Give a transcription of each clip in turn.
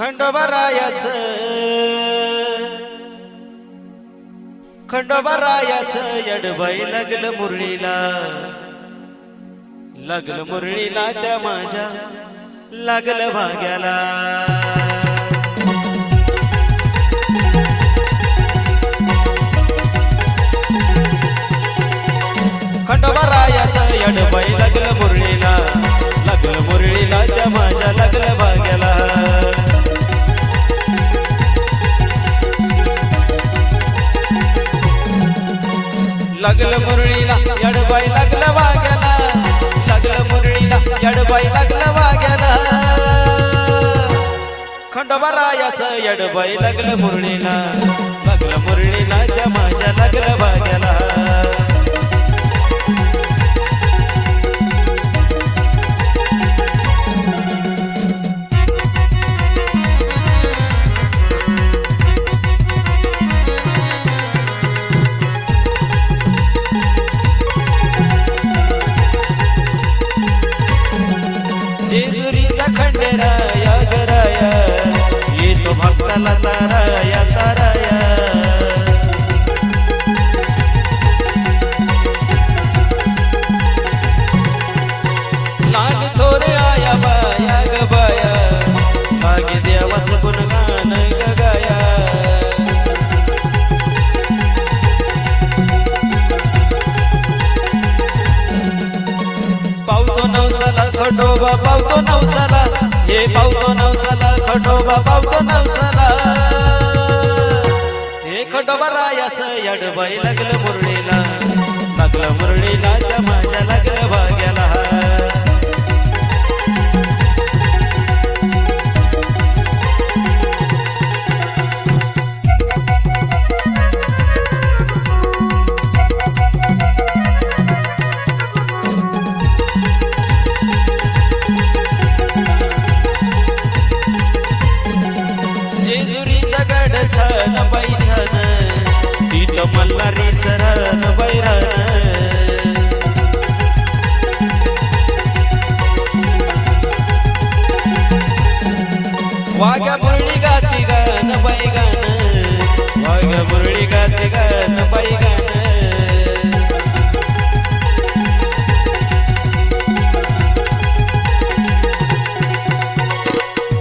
खंडोबारायाच खंडोबारायाच यडबाई लागलं मुरळीला. लागलं मुरळीला त्या माझ्या लागलं भाग्याला लागलं मुरळीला यडबाई लागलं वाग्याला लगल मुरळीला यडबाई लागलं वाग्याला खंडोबारायाचं यडबाई लागलं मुरळीला. लागलं मुरळीला त्या माझ्या लागलं वाग्याला गराया खंडेराया गराया येतो भक्ताला ताराया ताराया लहान थोरे आया बाया ग बाया मागे देवास गुणगान ग गाया पावतो नवसाला खंडोबा पावतो नवसाला हे पावतो नवसाला खंडोबा पावतो नवसाला. हे खंडोबा रायाचं यडबाई लागलं मुरळीला. लागलं मुरळीला त्या तिथं मल्हारी सरण बैरान वाघ्या मुरळी गाती गान बाई वाघ्या मुरळी गाती गान बाई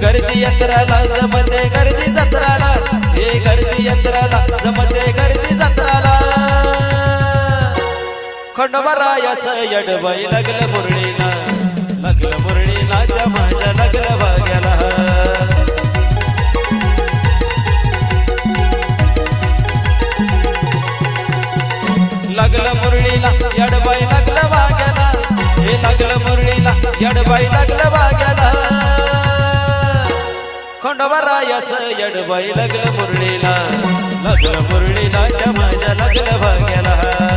गर्दी यंत्राला जमते गर्दी जत्राला. हे गर्दी यंत्राला जम खंडोबारायाचं यडबाई लागलं मुरळीला लागलं मुरळीला त्या माझ्या लागलं भाग्याला लागलं मुरळीला यडबाई लागलं भाग्याला हे लागलं मुरळीला यडबाई लागलं भाग्याला खंडोबारायाचं यडबाई लागलं मुरळीला लागलं मुरळीला त्या माझ्या लागलं भाग्याला